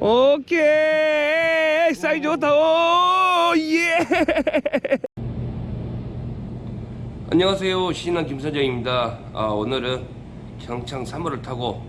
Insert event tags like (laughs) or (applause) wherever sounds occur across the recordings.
오케이. 사이즈 좋다. 오예. 안녕하세요. 신한 김사장입니다. 아, 오늘은 경창 3호를 타고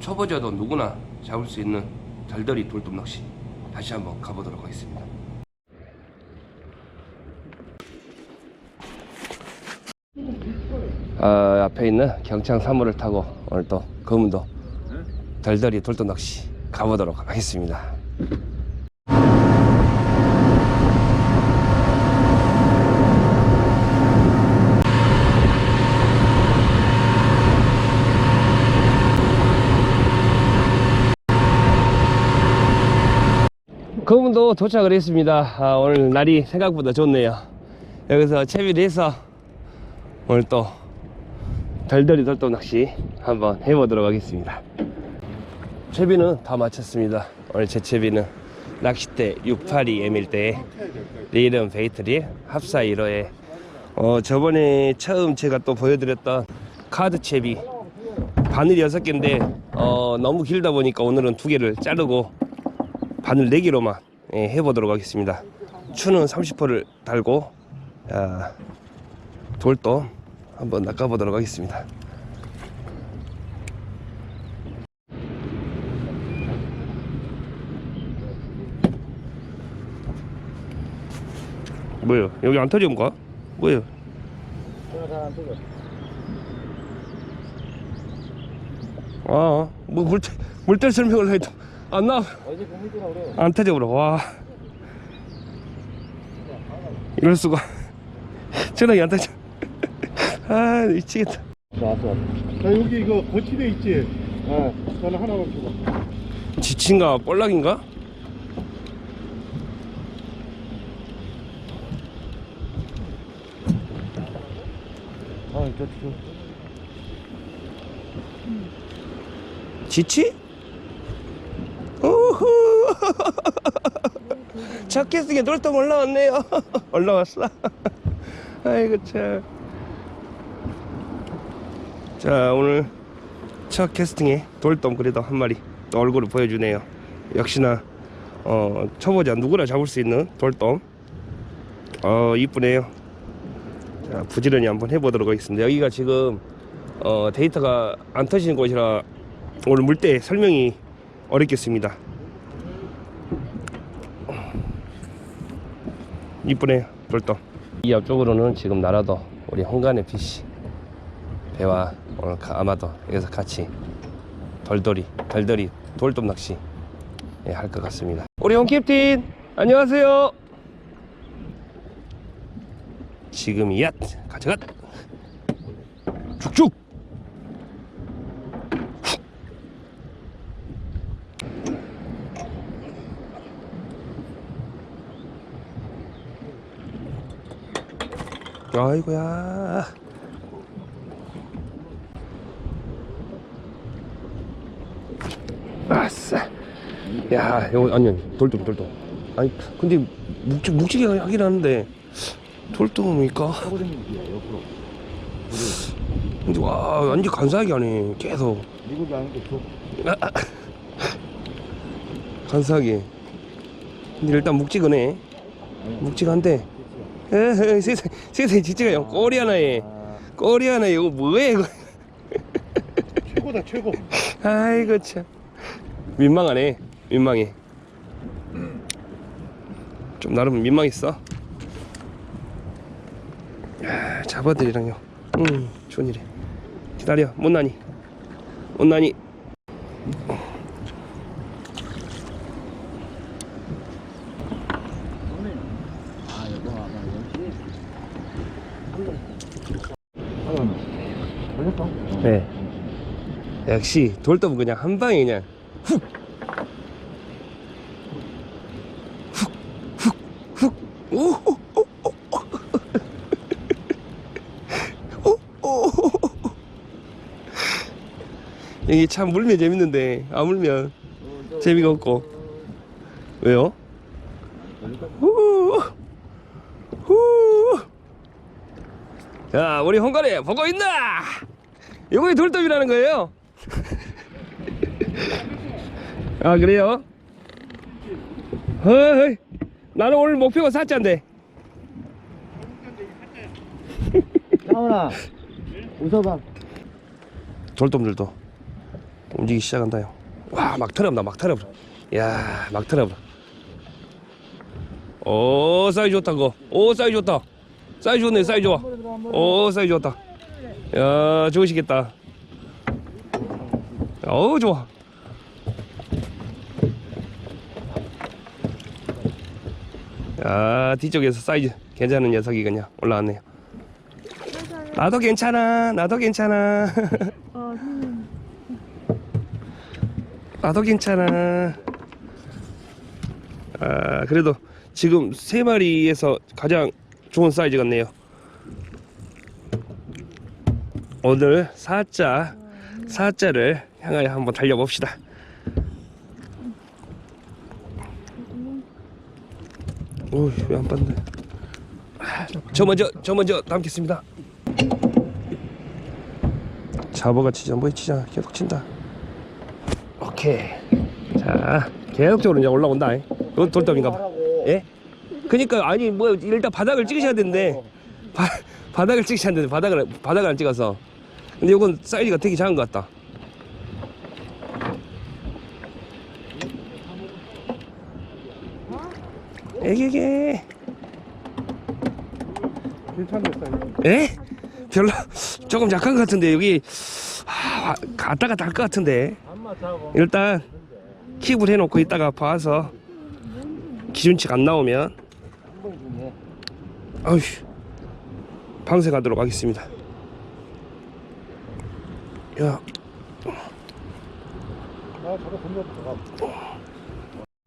초보자도 누구나 잡을 수 있는 달더리 돌돔 낚시 다시 한번 가보도록 하겠습니다. 아, 앞에 있는 경창 3호를 타고 오늘 또 검은도 달달이 돌돔 낚시 가보도록 하겠습니다. 검은도 도착을 했습니다. 아, 오늘 날이 생각보다 좋네요. 여기서 채비를 해서 오늘 또 달달이 돌돔 낚시 한번 해보도록 하겠습니다. 채비는 다 마쳤습니다. 오늘 제 채비는 낚싯대 682 M일대에 레이런 베이터리 합사 1호에 어 저번에 처음 제가 또 보여드렸던 카드 채비 바늘 6개인데 어 너무 길다 보니까 오늘은 두 개를 자르고 바늘 4개로만 예, 해보도록 하겠습니다. 추는 30호를 달고 야, 돌도 한번 낚아보도록 하겠습니다. 뭐예요? 여기 안 터지는 거야? 뭐예요? 아, 뭐 물때 물때 설명을 해도 안 나. 어제 공물주나 그래. 안 터져 버려. 와. 이럴 수가. 전화기 안 터져. 아, 미치겠다. 자 여기 이거 거치대 있지? 어. 저는 하나만 줘봐 지친가 볼락인가? 아, 저, 저. 지치? 우후. 첫 캐스팅에 돌돔 올라왔네요. (laughs) 올라왔어. (laughs) 아이고 참. 자 오늘 첫 캐스팅에 돌돔 그래도 한 마리 또 얼굴을 보여주네요. 역시나 어, 초보자 누구나 잡을 수 있는 돌돔. 어 이쁘네요. 자 부지런히 한번 해보도록 하겠습니다. 여기가 지금 어, 데이터가 안 터지는 곳이라 오늘 물때 설명이 어렵겠습니다. 이쁘네요, 돌돔. 이 앞쪽으로는 지금 나라도 우리 홍간의 피시 배와 오늘 가- 아마도 여기서 같이 돌돌이, 달돌이, 돌돔 낚시 예, 할 것 같습니다. 우리 홍 캡틴 안녕하세요. 지금이야 가져가. 쭉쭉 아이고야. 아싸. 야 이거 아니 돌돔 돌돔 아니 근데 묵직 묵직이 하긴 하는데 옆으로. 근데 와 완전 간사하게 하네 계속. (laughs) 간사하게. 근데 일단 묵직하네. 묵직한데. 에헤, 세상 세상에 진짜가 형 꼬리 하나에. 아, 꼬리 하나에 이거 뭐해 이거? 최고다 최고. 아이고 참. 민망하네 민망해. 좀 나름 민망했어 야 잡아드리랑요. 응 좋은 일해 기다려 못나니. 못나니. 아? 네. 역시 돌돔은 그냥 한 방에 그냥 훅훅훅훅 여기 참 물면 재밌는데 안 물면 재미가 없고 왜요? 후. 후. 자 우리 홍가래 보고 있나? 이거이 돌돔이라는 거예요 (laughs) 아 그래요? 허이 나는 오늘 목표가 사자인데 상훈아 웃어봐 돌돔들도 움직이기 시작한다요 와막 털어온다 막 털어버려. 야막 털어버려. 오 사이즈 좋다 그거. 오 사이즈 좋다. 사이즈 좋네 사이즈 좋아. 오 사이즈 좋다. 야 좋으시겠다. 어우 좋아. 야 뒤쪽에서 사이즈 괜찮은 녀석이 그냥 올라왔네요. 나도 괜찮아 나도 괜찮아 (laughs) 어, 선생님. 나도 괜찮아. 아 그래도 지금 세 마리에서 가장 좋은 사이즈 같네요. 오늘 사자 사자를 향하여 한번 달려봅시다. 오이 왜안 봤네. 아, 저 먼저 저 먼저 남겠습니다. 잡어가 치자 뭐에 치자. 계속 친다 오케이. 자 계속적으로 이제 올라온다. 이건 돌돔인가 봐. 예? 그니까 아니 뭐 일단 바닥을 찍으셔야 되는데 바, 바닥을 찍으셔야 되는데 바닥을 바닥을 안 찍어서. 근데 이건 사이즈가 되게 작은 것 같다. 에게게. 사이즈 에? 별로 조금 약한 것 같은데 여기 아, 갔다 갔다 할 것 같은데 일단 킵을 해놓고 있다가 봐서 기준치가 안 나오면 아휴 방생하도록 하겠습니다. 야.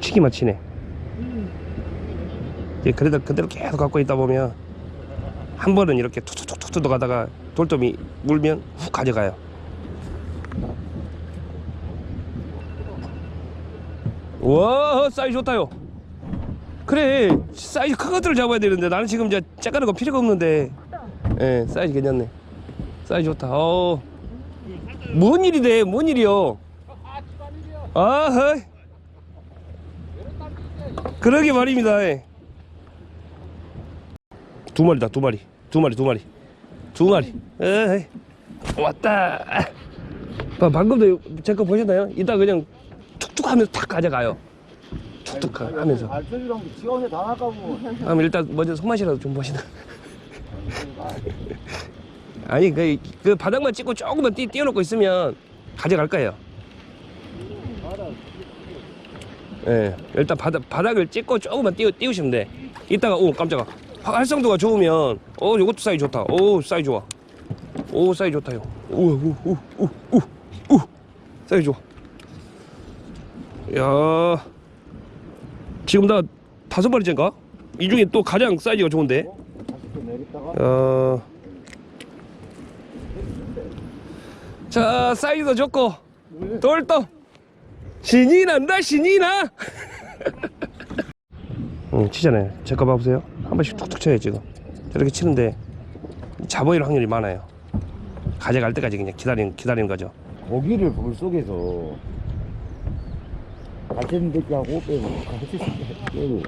치기만 치네. 이제 그래도 그대로 계속 갖고 있다 보면 한 번은 이렇게 툭툭툭툭 가다가 돌돔이 물면 훅 가져가요 와 사이즈 좋다요. 그래 사이즈 큰 것들을 잡아야 되는데 나는 지금 이제 째까는 거 필요가 없는데. 예 사이즈 괜찮네. 사이즈 좋다. 어 뭔 일이 돼 뭔 일이요? 아 허이 그러게 말입니다. 예. 두 마리다 두 마리. 두 마리 두 마리. 두 마리. 에이 왔다. 봐, 방금도 제 거 보셨나요? 이따 그냥 툭툭 하면서 탁 가져가요. 툭툭 하면서. 알뜰이랑 지원해 다 나가고. 그럼 일단 먼저 손맛이라도 좀 보시나 (laughs) 아니 그, 그 바닥만 찍고 조금만 띄, 띄워놓고 있으면 가져갈 거예요. 예 일단 바닥, 바닥을 찍고 조금만 띄우, 띄우시면 돼. 이따가 오 깜짝아. 화- 활성도가 좋으면 어 요것도 사이즈 좋다. 오 사이즈 좋아. 오 사이즈 좋다요 오오오오오 사이즈 좋아 야. 지금 나 다섯 마리째인가? 이 중에 또 가장 사이즈가 좋은데? 어... 자 사이즈도 좋고. 돌도. 신이 난다 신이 나. 응, (laughs) 치잖아요. 제 거 봐보세요. 한 번씩 툭툭 쳐요 지금. 저렇게 치는데 잡어일 확률이 많아요. 가져갈 때까지 그냥 기다리는, 기다리는 거죠. 고기를 물 속에서 가시는 새끼하고 빼고. 가시 빼고.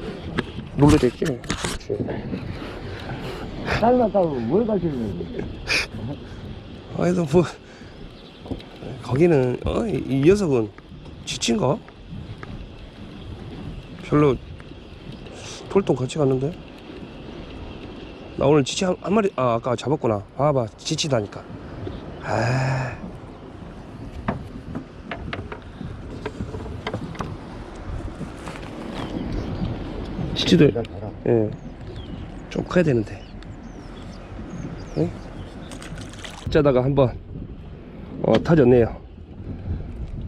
놀래됐지 닮았다고 뭘 가시는 아이도 뭐 거기는 어, 이, 이 녀석은 지친가? 별로 돌통 같이 갔는데? 나 오늘 지치 한, 한 마리 아 아까 잡았구나. 봐봐 지치다니까. 아 지치도 나 봐라 예. 좀 커야 되는데. 응? 짜다가 한번 어, 터졌네요.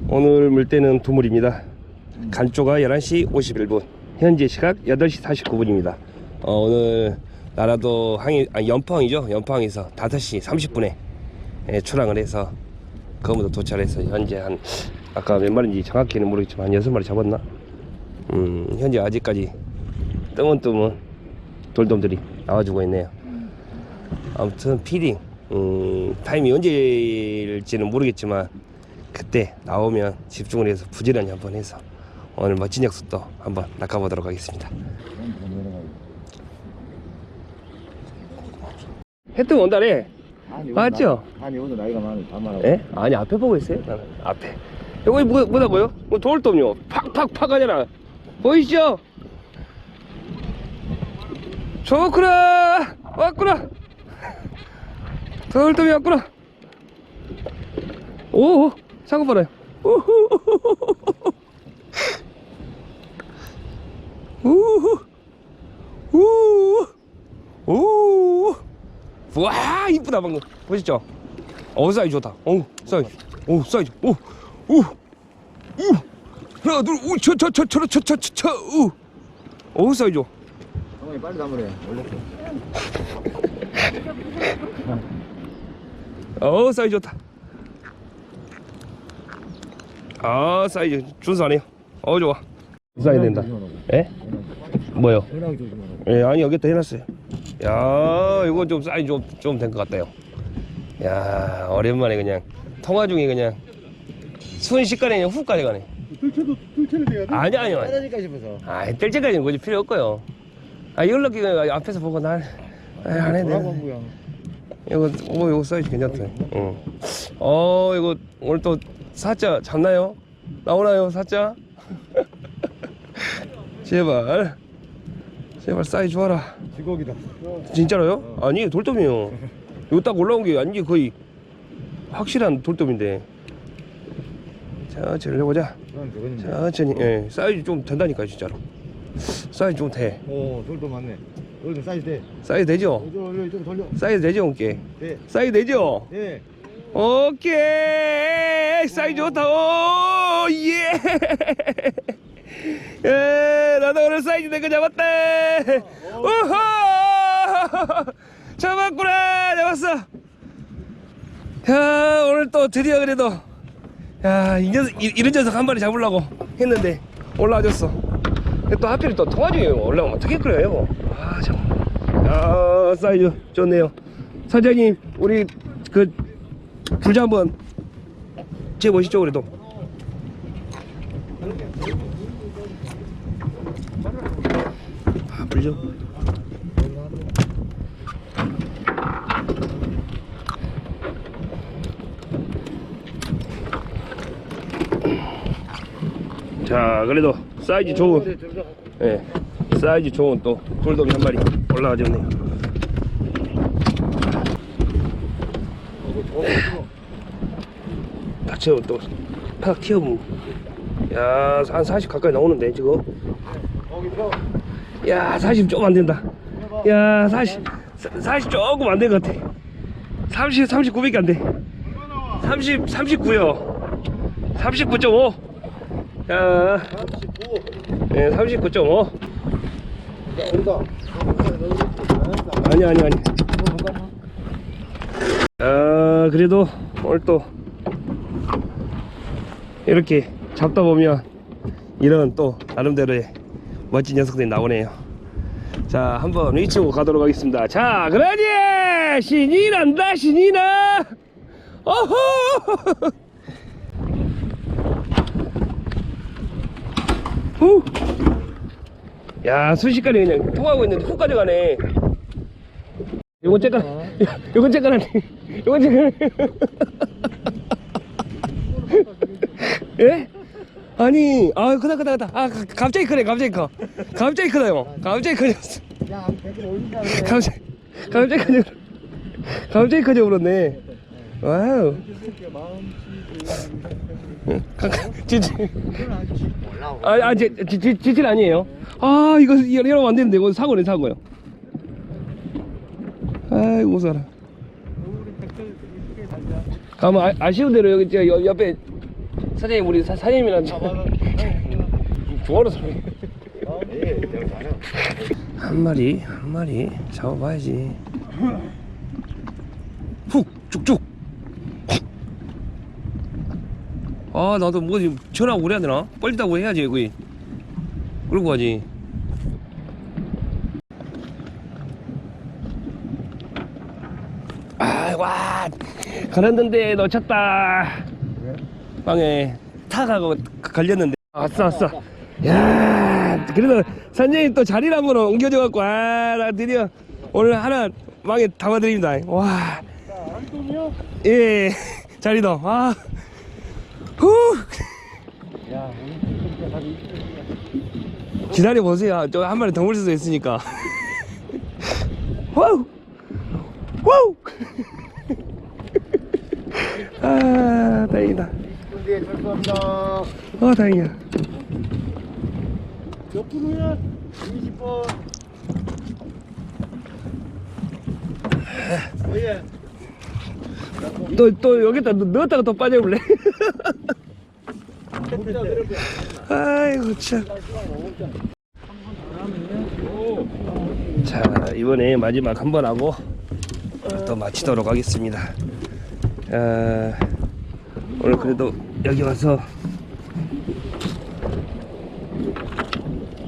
오늘 물때는 두물입니다. 간조가 11시 51분. 현재 시각 8시 49분입니다. 어, 오늘 나라도 항이 아, 연포항이죠. 연포항에서 5시 30분에 예, 출항을 해서 거무도 도착해서 현재 한 아까 몇 마리인지 정확히는 모르겠지만 한 6마리 잡았나? 음, 현재 아직까지 뜨문뜨문 돌돔들이 나와주고 있네요. 아무튼 피딩 음, 타임이 언제일지는 모르겠지만 그 그때 나오면 집중을 해서 부지런히 한번 해서 오늘 멋진 약속도 한번 낚아보도록 하겠습니다. 해 뜨면 온다네. 아니, 맞죠? 나- 아니 오늘 나이가 많은 반말하고 예? 아니 앞에 보고 있어요. 나는 앞에. 여기 뭐, 뭐다 보여? 뭐 돌돔요. 팍팍팍 하잖아. 보이시죠? 좋구나. 왔구나. 돌돔이 왔구나. 오, 상고 봐라요. 우후. 우후. 우후. 우후. 와 이쁘다 방금 보시죠 어 사이즈 좋다 어 사이즈 오 사이즈 오오오 하나 둘오쳐쳐쳐쳐쳐쳐쳐오 사이즈 어머니 빨리 담으래 원래 어 사이즈 좋다 아 사이즈 준수하네요 어 좋아 사이즈 된다 예? 뭐요? 은하기 조심하라고 예, 아니 여기다 해놨어요. 야, 이거 좀 사이즈 좀좀 된 것 같아요. 야, 오랜만에 그냥 통화 중에 그냥 순식간에 그냥 훅 가져가네. 뜰채도 뜰채를 돼야 돼? 아니 아니요. 아니. 떨어질까 싶어서 아, 뗄 때까지는 굳이 필요 없고요. 아, 그냥 앞에서 보고 날. 아, 안 해도 돼. 이거 오 이거 사이즈 괜찮다. 응. 어, 이거 오늘 또 사자 잡나요? 나오나요, 사자? (laughs) 제발. 제발 사이즈 좋아라. 지곡이다 진짜로요? 아니 돌돔이에요. 이거 딱 올라온 게 아니 거의 확실한 돌돔인데. 천천히 해보자. 난 저거는데 천천히. 예, 사이즈 좀 된다니까 진짜로. 사이즈 좀 돼. 오 돌도 많네. 돌도 사이즈 돼. 사이즈 되죠? 어, 좀, 좀 돌려. 사이즈 되죠, 오케이. 네. 사이즈 되죠? 네. 오케이. 사이즈 좋다. 오 예. (laughs) 예 나도 오늘 사이즈 내거 잡았다. 우호 잡았구나. 잡았어. 야 오늘 또 드디어 그래도. 야 이 녀석 이- 이런 녀석 한 마리 잡으려고 했는데 올라와줬어 또 하필 또 통화 중에 올라오면 어떻게 그래요? 아참. 야 사이즈 좋네요. 사장님 우리 그 불자 한번 재보시죠 그래도. 아 불죠 자 그래도 사이즈 좋은 예 사이즈 좋은 또 돌돔이 한 마리 올라가졌네요 다채워 또팍 튀어보면 야한 40 가까이 나오는데 지금 야, 40 조금 안 된다. 야, 40, 40 조금 안 된 것 같아. 30, 39밖에 안 돼. 30, 39요. 39.5. 야, 39. 예, 39.5. 아니, 아니, 아니. 아, 그래도 오늘 또 이렇게 잡다 보면 이런 또 나름대로의 멋진 녀석들이 나오네요. 자, 한번 위치고 가도록 하겠습니다. 자, 그러지! 신이 난다, 신이 나! 어허! 후! 야, 순식간에 그냥 통하고 있는데 훅 가져가네. 요건 째까, 요건 째까라니. 요건 째까라니. 예? 아니, 아, 크다, 크다, 크다. 아, 가- 갑자기 크네, 갑자기 커. 갑자기 크다, 형. 갑자기 커졌어. 야 댓글 올린다 그래 갑자기, 갑자기 커져. 갑자기 커져 버렸네. 와우. 가- (laughs) 지지. 아, 아, 지, 지, 지, 지질 아니에요. 아, 이거, 이러- 이러면 안 되는데. 이거 사고네, 사고요. 아이고, 무서워라. 가면 아, 아쉬운 대로 여기 저 옆- 옆에 사장님 우리 사, 사장님이랑 (laughs) 좋아하는 잘해 한 마리 한 마리 잡아봐야지 훅 쭉쭉 아 나도 뭐 지금 전화하고 그래야 되나 빨리 타고 해야지 거기. 그러고 가지. 아와 가는데 놓쳤다. 빵에 탁하고 걸렸는데. 왔어 왔어. 야 그래도 선생님 또 자리를 한번 옮겨줘 갖고 아나 드디어 오늘 하나 망에 담아드립니다. 와? 예, (laughs) 자리도. 아, 후. 기다려 보세요. 저 한 마리 더 물 수도 있으니까. 와우, 와우. 아, 다행이다. 네, 감사합니다. 아, 다행이야. 몇 프로야? 20번. 예. 또, 또 여기다 넣- 넣었다가 또 빠져볼래? (laughs) 아이고, 참. 자, 이번에 마지막 한 번 하고 또 마치도록 하겠습니다. 아, 오늘 그래도 여기 와서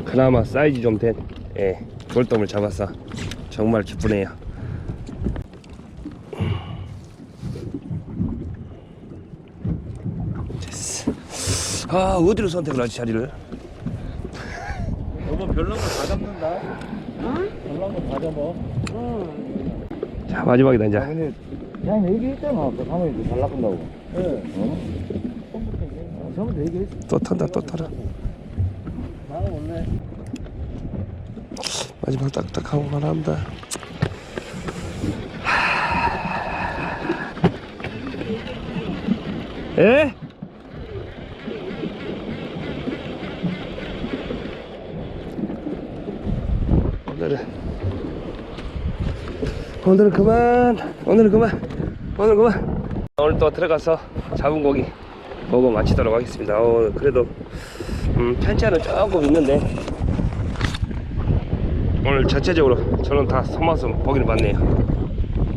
그나마 사이즈 좀된 예, 돌돔을 잡아서 정말 기쁘네요. 아, 어디로 선택을 하지, 자리를? 너무 별난 거다 잡는다. 별난 거다 잡아. 자, 마지막이다, 이제. 아, 근데 그냥 얘기했잖아. 그 사모님도 잘 나쁜다고. 예. 어? 처음부터 얘기했어. 또 탄다, 또 타라. 나는 원래 마지막 딱딱하고 말합니다. 예? 오늘은 오늘은 그만 오늘은 그만 오늘 그만 오늘 또 들어가서 잡은 고기 보고 마치도록 하겠습니다. 어, 그래도 음, 편차는 조금 있는데 오늘 전체적으로 저는 다 손맛은 보기를 봤네요.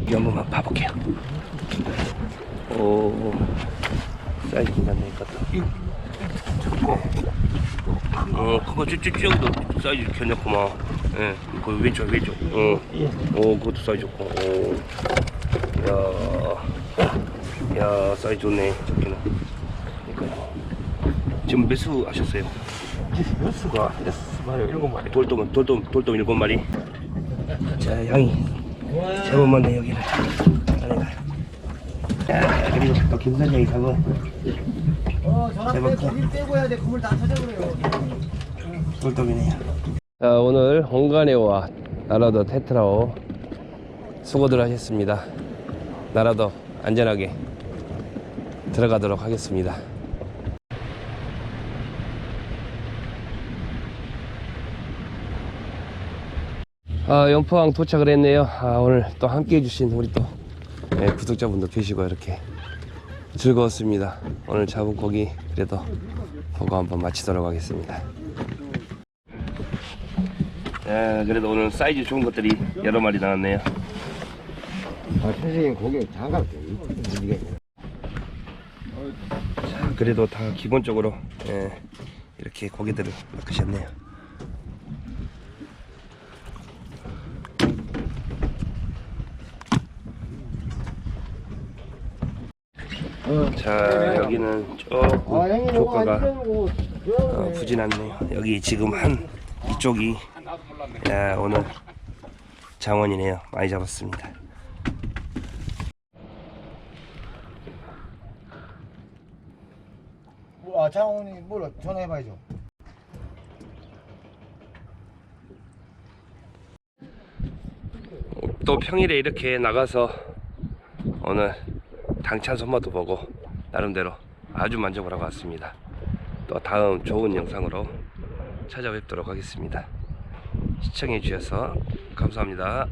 여기 한번 봐볼게요. 오, 사이즈 괜찮네, 이것도. 어, 그거 쭉쭉쭉도 사이즈 괜찮구만. 예, 그 왼쪽, 왼쪽. 어, 오, 그것도 사이즈 좋고. 오, 야, 야, 사이즈 좋네, 저기는. 그러니까요. 지금 몇 수 하셨어요? 몇 수가 마리, 일곱 마리. 돌돔, 돌돔, 돌돔 일곱 마리. 자, 양이 제법 많네 여기는. 야, 그리고 또 김선장이 잡은 어, 전화 대박. 빼고 일 빼고 해야 돼. 그물 다 찾아버려요. 돌돔이네요. 자, 오늘 홍가네와 나라도 테트라오 수고들 하셨습니다. 나라도 안전하게 들어가도록 하겠습니다. 아, 연포항 도착을 했네요. 아, 오늘 또 함께 해주신 우리 또 예, 구독자분도 계시고 이렇게 즐거웠습니다. 오늘 잡은 고기 그래도 보고 한번 마치도록 하겠습니다. 예, 그래도 오늘 사이즈 좋은 것들이 여러 마리 나왔네요. 아, 선생님 고기 장갑 이게. 자, 그래도 다 기본적으로 예, 이렇게 고기들을 낚으셨네요. 자, 여기는 조금 아, 아니고 어, 부진하네요. 여기 지금 한 이쪽이 야, 오늘 장원이네요. 많이 잡았습니다. 아, 장훈이 뭘 전화해봐야죠. 또 평일에 이렇게 나가서 오늘 당찬 손맛도 보고 나름대로 아주 만족을 하고 왔습니다. 또 다음 좋은 영상으로 찾아뵙도록 하겠습니다. 시청해 주셔서 감사합니다.